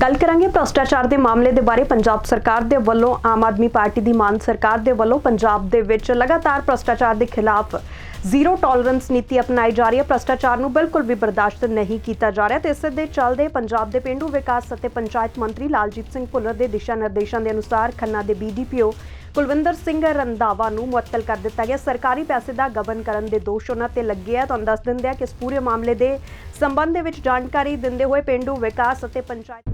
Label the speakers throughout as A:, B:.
A: ਗੱਲ ਕਰਾਂਗੇ ਭ੍ਰਸ਼ਟਾਚਾਰ ਦੇ ਮਾਮਲੇ ਦੇ ਬਾਰੇ। ਪੰਜਾਬ ਸਰਕਾਰ ਦੇ ਵੱਲੋਂ ਆਮ ਆਦਮੀ ਪਾਰਟੀ ਦੀ ਮਾਨ ਸਰਕਾਰ ਦੇ ਵੱਲੋਂ ਪੰਜਾਬ ਦੇ ਵਿੱਚ ਲਗਾਤਾਰ ਭ੍ਰਸ਼ਟਾਚਾਰ ਦੇ ਖਿਲਾਫ ਜ਼ੀਰੋ ਟੋਲਰੈਂਸ ਨੀਤੀ ਅਪਣਾਈ ਜਾ ਰਹੀ ਹੈ। ਭ੍ਰਸ਼ਟਾਚਾਰ ਨੂੰ ਬਿਲਕੁਲ ਵੀ ਬਰਦਾਸ਼ਤ ਨਹੀਂ ਕੀਤਾ ਜਾ ਰਿਹਾ ਤੇ ਇਸ ਦੇ ਚੱਲਦੇ ਪੰਜਾਬ ਦੇ ਪਿੰਡੂ ਵਿਕਾਸ ਅਤੇ ਪੰਚਾਇਤ ਮੰਤਰੀ ਲਾਲਜੀਤ ਸਿੰਘ ਭੁੱਲਰ ਦੇ ਦਿਸ਼ਾ ਨਿਰਦੇਸ਼ਾਂ ਦੇ ਅਨੁਸਾਰ ਖੰਨਾ ਦੇ ਬੀਡੀਪੀਓ ਕੁਲਵਿੰਦਰ ਸਿੰਘ ਰੰਧਾਵਾ ਨੂੰ ਮੁਅੱਤਲ ਕਰ ਦਿੱਤਾ ਗਿਆ। ਸਰਕਾਰੀ ਪੈਸੇ ਦਾ ਗਬਨ ਕਰਨ ਦੇ ਦੋਸ਼ ਉਹਨਾਂ ਤੇ ਲੱਗੇ ਆ। ਤੁਹਾਨੂੰ ਦੱਸ ਦਿੰਦੇ ਆ ਕਿ ਇਸ ਪੂਰੇ ਮਾਮਲੇ ਦੇ ਸੰਬੰਧ ਦੇ ਵਿੱਚ ਜਾਣਕਾਰੀ ਦਿੰਦੇ ਹੋਏ ਪਿੰਡੂ ਵਿਕਾਸ ਅਤੇ ਪੰਚਾਇਤ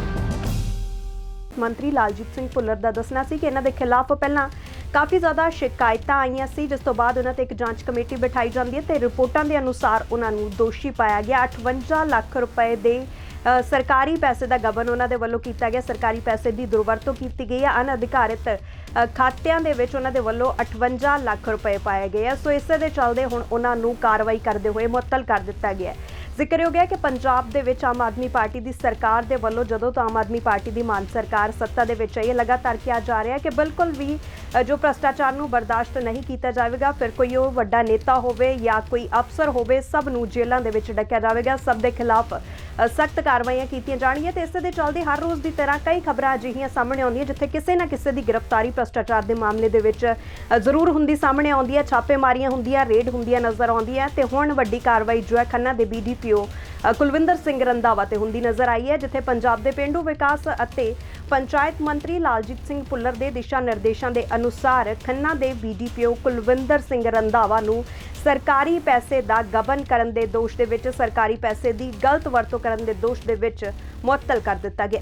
A: ਮੰਤਰੀ ਲਾਲਜੀਤ ਸਿੰਘ ਭੁੱਲਰ ਦਾ ਦੱਸਣਾ ਸੀ ਕਿ ਇਹਨਾਂ ਦੇ ਖਿਲਾਫ ਪਹਿਲਾਂ ਕਾਫੀ ਜ਼ਿਆਦਾ ਸ਼ਿਕਾਇਤਾਂ ਆਈਆਂ ਸੀ, ਜਿਸ ਤੋਂ ਬਾਅਦ ਉਹਨਾਂ ਤੇ ਇੱਕ ਜਾਂਚ ਕਮੇਟੀ ਬਿਠਾਈ ਜਾਂਦੀ ਹੈ ਤੇ ਰਿਪੋਰਟਾਂ ਦੇ ਅਨੁਸਾਰ ਉਹਨਾਂ ਨੂੰ ਦੋਸ਼ੀ ਪਾਇਆ ਗਿਆ। 58 ਲੱਖ ਰੁਪਏ ਦੇ ਸਰਕਾਰੀ ਪੈਸੇ ਦਾ ਗਬਨ ਉਹਨਾਂ ਦੇ ਵੱਲੋਂ ਕੀਤਾ ਗਿਆ। ਸਰਕਾਰੀ ਪੈਸੇ ਦੀ ਦੁਰਵਰਤੋਂ ਕੀਤੀ ਗਈ ਹੈ। ਅਨਅਧਿਕਾਰਿਤ ਖਾਤਿਆਂ ਦੇ ਵਿੱਚ ਉਹਨਾਂ ਦੇ ਵੱਲੋਂ 58 ਲੱਖ ਰੁਪਏ ਪਾਏ ਗਏ ਆ। ਸੋ ਇਸੇ ਦੇ ਚੱਲਦੇ ਹੁਣ ਉਹਨਾਂ ਨੂੰ ਕਾਰਵਾਈ ਕਰਦੇ ਹੋਏ ਮੁਅੱਤਲ ਕਰ ਦਿੱਤਾ ਗਿਆ ਹੈ। ਜ਼ਿਕਰਯੋਗ ਹੈ ਕਿ ਪੰਜਾਬ ਦੇ ਵਿੱਚ ਆਮ ਆਦਮੀ ਪਾਰਟੀ ਦੀ ਸਰਕਾਰ ਦੇ ਵੱਲੋਂ ਜਦੋਂ ਤੋਂ ਆਮ ਆਦਮੀ ਪਾਰਟੀ ਦੀ ਮਾਨ ਸਰਕਾਰ ਸੱਤਾ ਦੇ ਵਿੱਚ ਆਈ ਹੈ, ਲਗਾਤਾਰ ਕਿਹਾ ਜਾ ਰਿਹਾ ਹੈ ਕਿ ਬਿਲਕੁਲ ਵੀ ਜੋ ਭ੍ਰਸ਼ਟਾਚਾਰ ਨੂੰ ਬਰਦਾਸ਼ਤ ਨਹੀਂ ਕੀਤਾ ਜਾਵੇਗਾ, ਫਿਰ ਕੋਈ ਉਹ ਵੱਡਾ ਨੇਤਾ ਹੋਵੇ ਜਾਂ ਕੋਈ ਅਫਸਰ ਹੋਵੇ, ਸਭ ਨੂੰ ਜੇਲ੍ਹਾਂ ਦੇ ਵਿੱਚ ਡੱਕਿਆ ਜਾਵੇਗਾ, ਸਭ ਦੇ ਖਿਲਾਫ ਸਖਤ ਕਾਰਵਾਈਆਂ ਕੀਤੀਆਂ ਜਾਣਗੀਆਂ ਤੇ ਇਸੇ ਦੇ ਚੱਲਦੇ ਹਰ ਰੋਜ਼ ਦੀ ਤਰ੍ਹਾਂ ਕਈ ਖਬਰਾਂ ਅਜਿਹੀਆਂ ਸਾਹਮਣੇ ਆਉਂਦੀਆਂ ਜਿੱਥੇ ਕਿਸੇ ਨਾ ਕਿਸੇ ਦੀ ਗ੍ਰਿਫਤਾਰੀ, ਭ੍ਰਸ਼ਟਾਚਾਰ ਦੇ ਮਾਮਲੇ ਦੇ ਵਿੱਚ ਜ਼ਰੂਰ ਹੁੰਦੀ ਸਾਹਮਣੇ ਆਉਂਦੀ ਹੈ, ਛਾਪੇਮਾਰੀਆਂ ਹੁੰਦੀਆਂ, ਰੇਡ ਹੁੰਦੀਆਂ ਨਜ਼ਰ ਆਉਂਦੀਆਂ ਤੇ ਹੁਣ ਵੱਡੀ ਕਾਰਵਾਈ ਜੋ ਹੈ ਖੰਨਾ ਦੇ ਬੀਡੀਪੀਓ ਕੁਲਵਿੰਦਰ ਸਿੰਘ ਰੰਧਾਵਾ ਤੇ ਹੁੰਦੀ ਨਜ਼ਰ ਆਈ ਹੈ, ਜਿੱਥੇ ਪੰਜਾਬ ਦੇ ਪਿੰਡੂ ਵਿਕਾਸ ਅਤੇ ਪੰਚਾਇਤ ਮੰਤਰੀ ਲਾਲਜੀਤ ਸਿੰਘ ਭੁੱਲਰ ਦੇ ਦਿਸ਼ਾ ਨਿਰਦੇਸ਼ਾਂ ਦੇ ਅਨੁਸਾਰ ਖੰਨਾ ਦੇ ਬੀਡੀਪੀਓ ਕੁਲਵਿੰਦਰ ਸਿੰਘ ਰੰਧਾਵਾ ਨੂੰ ਸਰਕਾਰੀ ਪੈਸੇ ਦਾ ਗਬਨ ਕਰਨ ਦੇ ਦੋਸ਼ ਦੇ ਵਿੱਚ ਸਰਕਾਰੀ ਪੈਸੇ ਦੀ ਗਲਤ ਵਰਤੋਂ ਕਰਨ ਦੇ ਦੋਸ਼ ਦੇ ਵਿੱਚ ਮੁਅੱਤਲ ਕਰ ਦਿੱਤਾ ਗਿਆ।